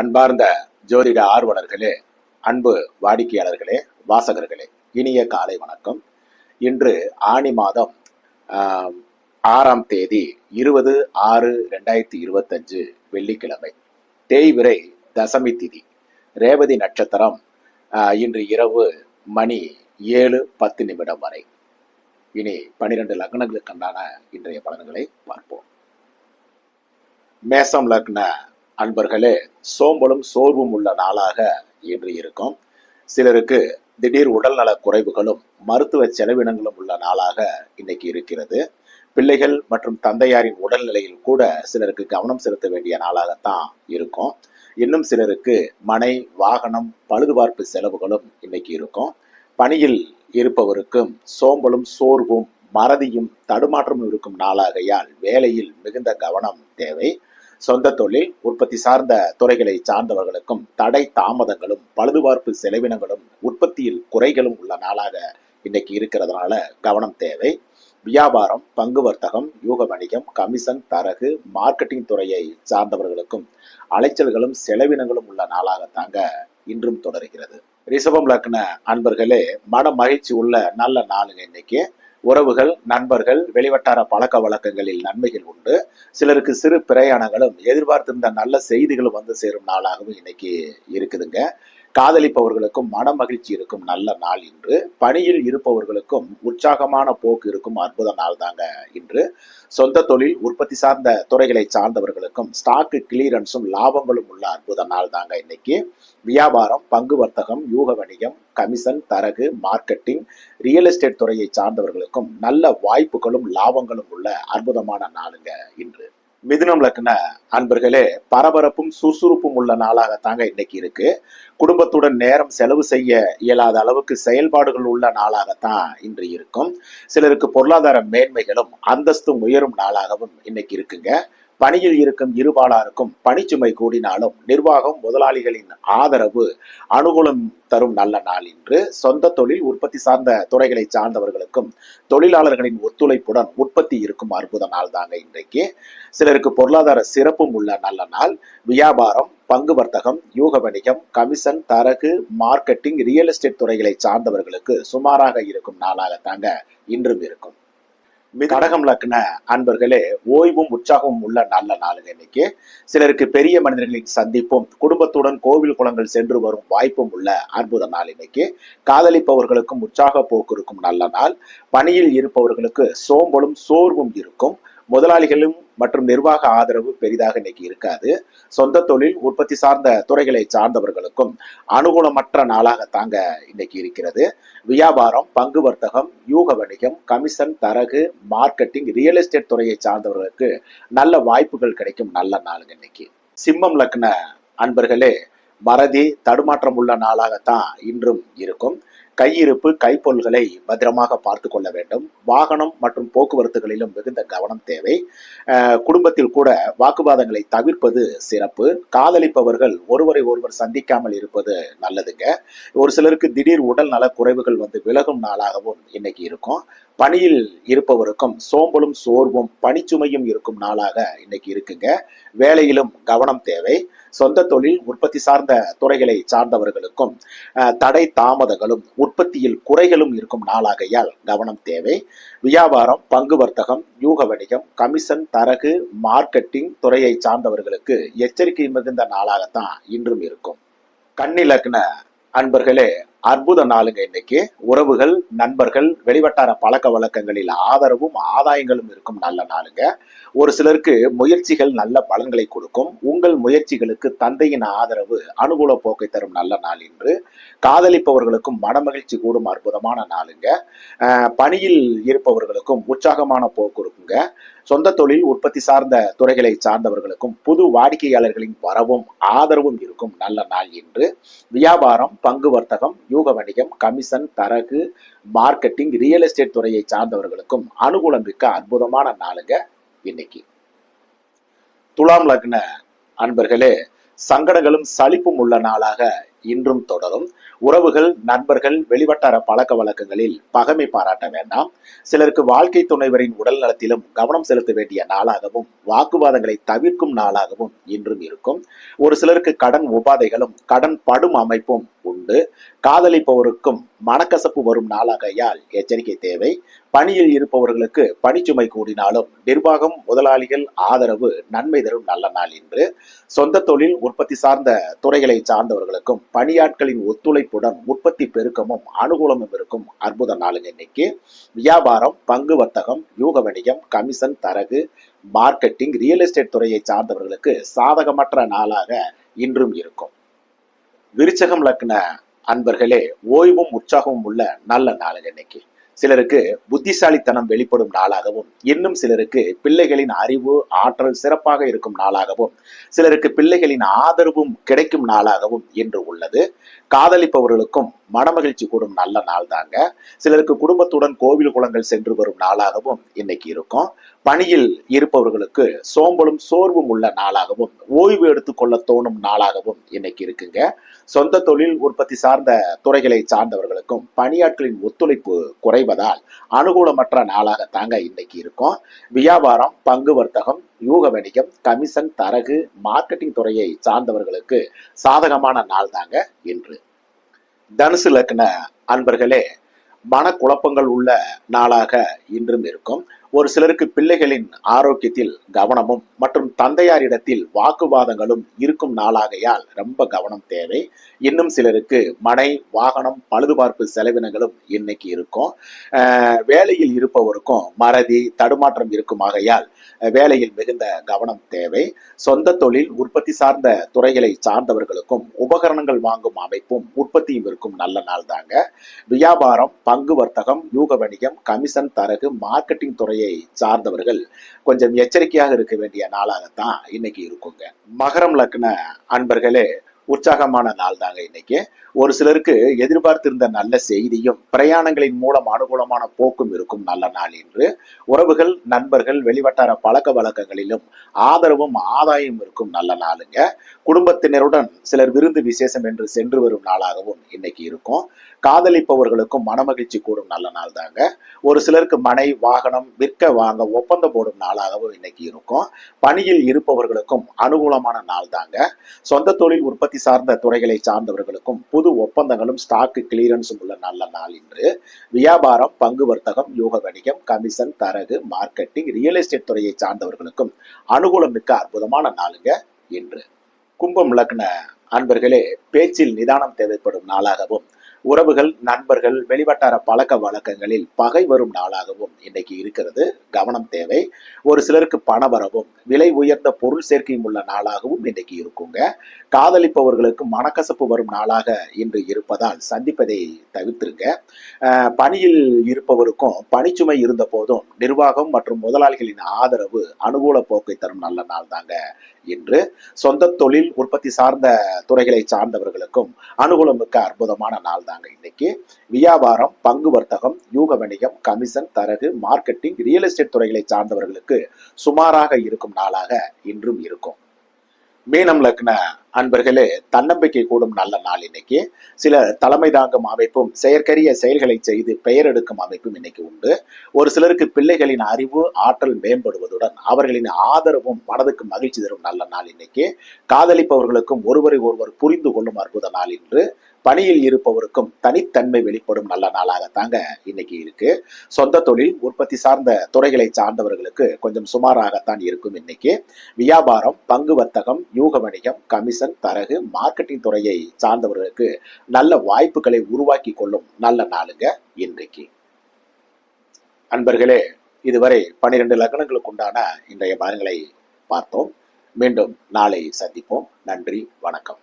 அன்பார்ந்த ஜோதிட ஆர்வலர்களே அன்பு வாடிக்கையாளர்களே வாசகர்களே இனிய காலை வணக்கம். இன்று ஆனி மாதம் ஆறாம் தேதி இருபது ஆறு ரெண்டாயிரத்தி இருபத்தஞ்சு வெள்ளிக்கிழமை. தேய்விரை தசமி திதி ரேவதி நட்சத்திரம் இன்று இரவு மணி ஏழு பத்து நிமிடம் வரை. இனி பனிரெண்டு லக்னங்களுக்குண்டான இன்றைய பலன்களை பார்ப்போம். மேசம் லக்ன அன்பர்களே சோம்பலும் சோர்வும் உள்ள நாளாக இன்று இருக்கும். சிலருக்கு திடீர் உடல்நல குறைவுகளும் மருத்துவ செலவினங்களும் உள்ள நாளாக இன்னைக்கு இருக்கிறது. பிள்ளைகள் மற்றும் தந்தையாரின் உடல்நிலையில் கூட சிலருக்கு கவனம் செலுத்த வேண்டிய நாளாகத்தான் இருக்கும். இன்னும் சிலருக்கு மனை வாகனம் பழுதுபார்ப்பு செலவுகளும் இன்னைக்கு இருக்கும். பணியில் இருப்பவருக்கும் சோம்பலும் சோர்வும் மறதியும் தடுமாற்றமும் இருக்கும் நாளாகையால் வேலையில் மிகுந்த கவனம் தேவை. சொந்த தொழில் உற்பத்தி சார்ந்த துறைகளை சார்ந்தவர்களுக்கும் தடை தாமதங்களும் பழுதுபார்ப்பு செலவினங்களும் உற்பத்தியில் குறைகளும் உள்ள நாளாக இன்னைக்கு இருக்கிறதுனால கவனம் தேவை. வியாபாரம் பங்கு வர்த்தகம் யூக வணிகம் கமிஷன் தரகு மார்க்கெட்டிங் துறையை சார்ந்தவர்களுக்கும் அலைச்சல்களும் செலவினங்களும் உள்ள நாளாகத்தாங்க இன்றும் தொடர்கிறது. ரிஷபம் லக்ன அன்பர்களே மன மகிழ்ச்சி உள்ள நல்ல நாளுங்க இன்னைக்கு. உறவுகள் நண்பர்கள் வெளிவட்டார பழக்க வழக்கங்களில் நன்மைகள் உண்டு. சிலருக்கு சிறு பிரயாணங்களும் எதிர்பார்த்திருந்த நல்ல செய்திகளும் வந்து சேரும் நாளாகவும் இன்னைக்கு இருக்குதுங்க. காதலிப்பவர்களுக்கும் மன மகிழ்ச்சி இருக்கும் நல்ல நாள் இன்று. பணியில் இருப்பவர்களுக்கும் உற்சாகமான போக்கு இருக்கும் அற்புத நாள் தாங்க இன்று. சொந்த தொழில் உற்பத்தி சார்ந்த துறைகளை சார்ந்தவர்களுக்கும் ஸ்டாக்கு கிளியரன்ஸும் லாபங்களும் உள்ள அற்புத நாள் தாங்க இன்னைக்கு. வியாபாரம் பங்கு வர்த்தகம் யூக வணிகம் கமிஷன் தரகு மார்க்கெட்டிங் ரியல் எஸ்டேட் துறையை சார்ந்தவர்களுக்கும் நல்ல வாய்ப்புகளும் லாபங்களும் உள்ள அற்புதமான நாளுங்க இன்று. மிதுனம் லக்ன அன்பர்களே பரபரப்பும் சுறுசுறுப்பும் உள்ள நாளாகத்தாங்க இன்னைக்கு இருக்கு. குடும்பத்துடன் நேரம் செலவு செய்ய இயலாத அளவுக்கு செயல்பாடுகள் உள்ள நாளாகத்தான் இன்று இருக்கும். சிலருக்கு பொருளாதார மேன்மைகளும் அந்தஸ்தும் உயரும் நாளாகவும் இன்னைக்கு இருக்குங்க. பணியில் இருக்கும் இருபாலாருக்கும் பணிச்சுமை கூடினாலும் நிர்வாகம் முதலாளிகளின் ஆதரவு அனுகூலம் தரும் நல்ல நாள் இன்று. சொந்த தொழில் உற்பத்தி சார்ந்த துறைகளை சார்ந்தவர்களுக்கும் தொழிலாளர்களின் ஒத்துழைப்புடன் உற்பத்தி இருக்கும் அற்புத நாள் தாங்க இன்றைக்கு. சிலருக்கு பொருளாதார சிறப்பும் உள்ள நல்ல நாள். வியாபாரம் பங்கு வர்த்தகம் யூக வணிகம் கமிஷன் தரகு மார்க்கெட்டிங் ரியல் எஸ்டேட் துறைகளை சார்ந்தவர்களுக்கு சுமாராக இருக்கும் நாளாகத்தாங்க இன்றும் இருக்கும். கடகம் லக்ன அன்பர்களே ஓய்வும் உற்சாகமும் உள்ள நல்ல நாளுங்க இன்னைக்கு. சிலருக்கு பெரிய மனிதர்களின் சந்திப்பும். குடும்பத்துடன் கோவில் குளங்கள் சென்று வரும் வாய்ப்பும் உள்ள அற்புத நாள் இன்னைக்கு. காதலிப்பவர்களுக்கும் உற்சாக போக்கு இருக்கும் நல்ல நாள். பணியில் இருப்பவர்களுக்கு சோம்பலும் சோர்வும் இருக்கும். முதலாளிகளும் மற்றும் நிர்வாக ஆதரவு பெரிதாக இன்னைக்கு இருக்காது. சொந்த தொழில் உற்பத்தி சார்ந்த துறைகளை சார்ந்தவர்களுக்கும் அனுகூலமற்ற நாளாக தாங்க இன்னைக்கு இருக்கிறது. வியாபாரம் பங்கு வர்த்தகம் யூக வணிகம் கமிஷன் தரகு மார்க்கெட்டிங் ரியல் எஸ்டேட் துறையை சார்ந்தவர்களுக்கு நல்ல வாய்ப்புகள் கிடைக்கும் நல்ல நாளுங்க இன்னைக்கு. சிம்மம் லக்ன அன்பர்களே மறதி தடுமாற்றம் உள்ள நாளாகத்தான் இன்றும் இருக்கும். கையிருப்பு கைப்பொருள்களை பத்திரமாக பார்த்து கொள்ள வேண்டும். வாகனம் மற்றும் போக்குவரத்துகளிலும் மிகுந்த கவனம் தேவை. குடும்பத்தில் கூட வாக்குவாதங்களை தவிர்ப்பது சிறப்பு. காதலிப்பவர்கள் ஒருவரை ஒருவர் சந்திக்காமல் இருப்பது நல்லதுங்க. ஒரு சிலருக்கு திடீர் உடல் நல குறைவுகள் வந்து விலகும் நாளாகவும் இன்னைக்கு இருக்கும். பணியில் இருப்பவருக்கும் சோம்பலும் சோர்வும் பணிச்சுமையும் இருக்கும் நாளாக இன்னைக்கு இருக்குங்க. வேலையிலும் கவனம் தேவை. சொந்த தொழில் உற்பத்தி சார்ந்த துறைகளை சார்ந்தவர்களுக்கும் தடை தாமதங்களும் உற்பத்தியில் குறைகளும் இருக்கும் நாளாகையால் கவனம் தேவை. வியாபாரம் பங்கு வர்த்தகம் யூக வணிகம் கமிஷன் தரகு மார்க்கெட்டிங் துறையை சார்ந்தவர்களுக்கு எச்சரிக்கை மிகுந்த நாளாகத்தான் இன்றும் இருக்கும். கண்ணிலக்ன அன்பர்களே அற்புத நாளுங்க இன்னைக்கு. உறவுகள் நண்பர்கள் வெளிவட்டார பழக்க வழக்கங்களில் ஆதரவும் ஆதாயங்களும் இருக்கும் நல்ல நாளுங்க. ஒரு சிலருக்கு முயற்சிகள் நல்ல பலன்களை கொடுக்கும். உங்கள் முயற்சிகளுக்கு தந்தையின் ஆதரவு அனுகூல போக்கை தரும் நல்ல நாள் இன்று. காதலிப்பவர்களுக்கும் மனமகிழ்ச்சி கூடும் அற்புதமான நாளுங்க. பணியில் இருப்பவர்களுக்கும் உற்சாகமான போக்கு இருக்குங்க. சொந்த தொழில் உற்பத்தி சார்ந்த துறைகளை சார்ந்தவர்களுக்கும் புது வாடிக்கையாளர்களின் வரவும் ஆதரவும் இருக்கும் நல்ல நாள் இன்று. வியாபாரம் பங்கு வர்த்தகம் வியூக வணிகம் கமிஷன் தரகு மார்க்கெட்டிங் ரியல் எஸ்டேட் துறையை சார்ந்தவர்களுக்கும் அனுகூலம் மிக்க அற்புதமான நாளுங்க இன்னைக்கு. துலாம் லக்ன அன்பர்களே சங்கடங்களும் சலிப்பும் உள்ள நாளாக இன்றும் தொடரும். உறவுகள் நண்பர்கள் வெளிவட்டார பழக்க வழக்கங்களில் பகமை பாராட்ட வேண்டாம். சிலருக்கு வாழ்க்கை துணைவரின் உடல் நலத்திலும் கவனம் செலுத்த வேண்டிய நாளாகவும் வாக்குவாதங்களை தவிர்க்கும் நாளாகவும் இன்றும் இருக்கும். ஒரு சிலருக்கு கடன் உபாதைகளும் கடன் படும் அமைப்பும் உண்டு. காதலிப்பவருக்கும் மனக்கசப்பு வரும் நாளாகையால் எச்சரிக்கை தேவை. பணியில் இருப்பவர்களுக்கு பணிச்சுமை கூடினாலும் நிர்வாகம் முதலாளிகள் ஆதரவு நன்மை தரும் நல்ல நாள் என்று சொந்த தொழில் உற்பத்தி சார்ந்த துறைகளை சார்ந்தவர்களுக்கும் பணியாட்களின் ஒத்துழைப்புடன் உற்பத்தி பெருக்கமும் அனுகூலமும் இருக்கும் அற்புத நாளுங்க இன்னைக்கு. வியாபாரம் பங்கு வர்த்தகம் யூக வணிகம் கமிஷன் தரகு மார்க்கெட்டிங் ரியல் எஸ்டேட் துறையை சார்ந்தவர்களுக்கு சாதகமற்ற நாளாக இன்றும் இருக்கும். விருச்சகம் லக்ன அன்பர்களே ஓய்வும் உற்சாகமும் உள்ள நல்ல நாளுங்க இன்னைக்கு. சிலருக்கு புத்திசாலித்தனம் வெளிப்படும் நாளாகவும் இன்னும் சிலருக்கு பிள்ளைகளின் அறிவு ஆற்றல் சிறப்பாக இருக்கும் நாளாகவும் சிலருக்கு பிள்ளைகளின் ஆதரவும் கிடைக்கும் நாளாகவும் இன்று உள்ளது. காதலிப்பவர்களுக்கும் மனமகிழ்ச்சி கூடும் நல்ல நாள் தாங்க. சிலருக்கு குடும்பத்துடன் கோவில் குளங்கள் சென்று வரும் நாளாகவும் இன்னைக்கு இருக்கும். பணியில் இருப்பவர்களுக்கு சோம்பலும் சோர்வும் உள்ள நாளாகவும் ஓய்வு எடுத்துக்கொள்ள தோணும் நாளாகவும் இன்னைக்கு இருக்குங்க. சொந்த தொழில் உற்பத்தி சார்ந்த துறைகளை சார்ந்தவர்களுக்கும் பணியாட்களின் ஒத்துழைப்பு குறைவதால் அனுகூலமற்ற நாளாக தாங்க இன்னைக்கு இருக்கும். வியாபாரம் பங்கு வர்த்தகம் யூக வணிகம் கமிஷன் தரகு மார்க்கெட்டிங் துறையை சார்ந்தவர்களுக்கு சாதகமான நாள் தாங்க இன்று. தனுசு லக்ன அன்பர்களே மனக்குழப்பங்கள் உள்ள நாளாக இன்றும் இருக்கும். ஒரு சிலருக்கு பிள்ளைகளின் ஆரோக்கியத்தில் கவனமும் மற்றும் தந்தையாரிடத்தில் வாக்குவாதங்களும் இருக்கும் நாளாகையால் ரொம்ப கவனம் தேவை. இன்னும் சிலருக்கு மனை வாகனம் பழுதுபார்ப்பு செலவினங்களும் இன்னைக்கு இருக்கும். வேலையில் இருப்பவருக்கும் மறதி தடுமாற்றம் இருக்கும் ஆகையால் வேலையில் மிகுந்த கவனம் தேவை. சொந்த தொழில் உற்பத்தி சார்ந்த துறைகளை சார்ந்தவர்களுக்கும் உபகரணங்கள் வாங்கும் அமைப்பும் உற்பத்தியும் இருக்கும் நல்ல நாள் தாங்க. வியாபாரம் பங்கு வர்த்தகம் யூக வணிகம் கமிஷன் தரகு மார்க்கெட்டிங் துறை துறையை சார்ந்தவர்கள் கொஞ்சம் எச்சரிக்கையாக இருக்க வேண்டிய நாளாகத்தான் இன்னைக்கு இருக்குங்க. மகரம் லக்ன அன்பர்களே உற்சாகமான நாள் தாங்க இன்னைக்கு. ஒரு சிலருக்கு எதிர்பார்த்திருந்த நல்ல செய்தியும் பிரயாணங்களின் மூலம் அனுகூலமான போக்கும் இருக்கும் நல்ல நாள் என்று உறவுகள் நண்பர்கள் வெளிவட்டார பழக்க வழக்கங்களிலும் ஆதரவும் ஆதாயம் இருக்கும் நல்ல நாளுங்க. குடும்பத்தினருடன் சிலர் விருந்து விசேஷம் என்று சென்று வரும் நாளாகவும் இன்னைக்கு இருக்கும். காதலிப்பவர்களுக்கும் மனமகிழ்ச்சி கூடும் நல்ல நாள் தாங்க ஒரு சிலருக்கு மனை வாகனம் விற்க வாங்க ஒப்பந்தம் போடும் நாளாகவும் இன்னைக்கு இருக்கும். பணியில் இருப்பவர்களுக்கும் அனுகூலமான நாள் தாங்க சொந்த தொழில் உற்பத்தி சார்ந்த துறைகளை சார்ந்தவர்களுக்கும் புது ஒப்பந்தங்களும் ஸ்டாக்கு கிளியரன்ஸும் உள்ள நல்ல நாள் இன்று. வியாபாரம் பங்கு வர்த்தகம் யூக வணிகம் கமிஷன் தரகு மார்க்கெட்டிங் ரியல் எஸ்டேட் துறையை சார்ந்தவர்களுக்கும் அனுகூலம் மிக்க அற்புதமான நாளுங்க இன்று. கும்பம் லக்ன அன்பர்களே பேச்சில் நிதானம் தேவைப்படும் நாளாகவும் உறவுகள் நண்பர்கள் வெளிவட்டார பழக்க வழக்கங்களில் பகை வரும் நாளாகவும் இன்னைக்கு இருக்கிறது. கவனம் தேவை. ஒரு சிலருக்கு பண வரவும் விலை உயர்ந்த பொருள் சேர்க்கையும் உள்ள நாளாகவும் இன்னைக்கு இருக்குங்க. காதலிப்பவர்களுக்கு மனக்கசப்பு வரும் நாளாக இன்று இருப்பதால் சந்திப்பதை தவிர்த்திருங்க. பணியில் இருப்பவருக்கும் பணிச்சுமை இருந்த போதும் நிர்வாகம் மற்றும் முதலாளிகளின் ஆதரவு அனுகூல போக்கை தரும் நல்ல நாள் தாங்க இன்று. சொந்த தொழில் உற்பத்தி சார்ந்த துறைகளை சார்ந்தவர்களுக்கும் அனுகூலம் மிக்க அற்புதமான நாள் தாங்க இன்னைக்கு. வியாபாரம் பங்கு வர்த்தகம் யூக வணிகம் கமிஷன் தரகு மார்க்கெட்டிங் ரியல் எஸ்டேட் துறைகளை சார்ந்தவர்களுக்கு சுமாராக இருக்கும் நாளாக இன்றும் இருக்கும். மீனம் லக்ன அன்பர்களே தன்னம்பிக்கை கூடும் நல்ல நாள் இன்னைக்கு. சில தலைமை தாங்கும் அமைப்பும் செயற்கரிய செயல்களை செய்து பெயர் எடுக்கும் அமைப்பும் இன்னைக்கு உண்டு. ஒரு சிலருக்கு பிள்ளைகளின் அறிவு ஆற்றல் மேம்படுவதுடன் அவர்களின் ஆதரவும் மனதுக்கு மகிழ்ச்சி தரும் நல்ல நாள் இன்னைக்கு. காதலிப்பவர்களுக்கும் ஒருவரை ஒருவர் புரிந்து கொள்ளும் அற்புத நாள் இன்று. பணியில் இருப்பவருக்கும் தனித்தன்மை வெளிப்படும் நல்ல நாளாக தாங்க இன்னைக்கு இருக்கு. சொந்த தொழில் உற்பத்தி சார்ந்த துறைகளை சார்ந்தவர்களுக்கு கொஞ்சம் சுமாராகத்தான் இருக்கும் இன்னைக்கு. வியாபாரம் பங்கு வர்த்தகம் யூக வணிகம் கமிஷன் தரகு மார்க்கெட்டிங் துறையை சார்ந்தவர்களுக்கு நல்ல வாய்ப்புகளை உருவாக்கி கொள்ளும் நல்ல நாளுங்க இன்றைக்கு. அன்பர்களே இதுவரை பனிரெண்டு லக்னங்களுக்கு உண்டான இன்றைய பலன்களை பார்த்தோம். மீண்டும் நாளை சந்திப்போம். நன்றி வணக்கம்.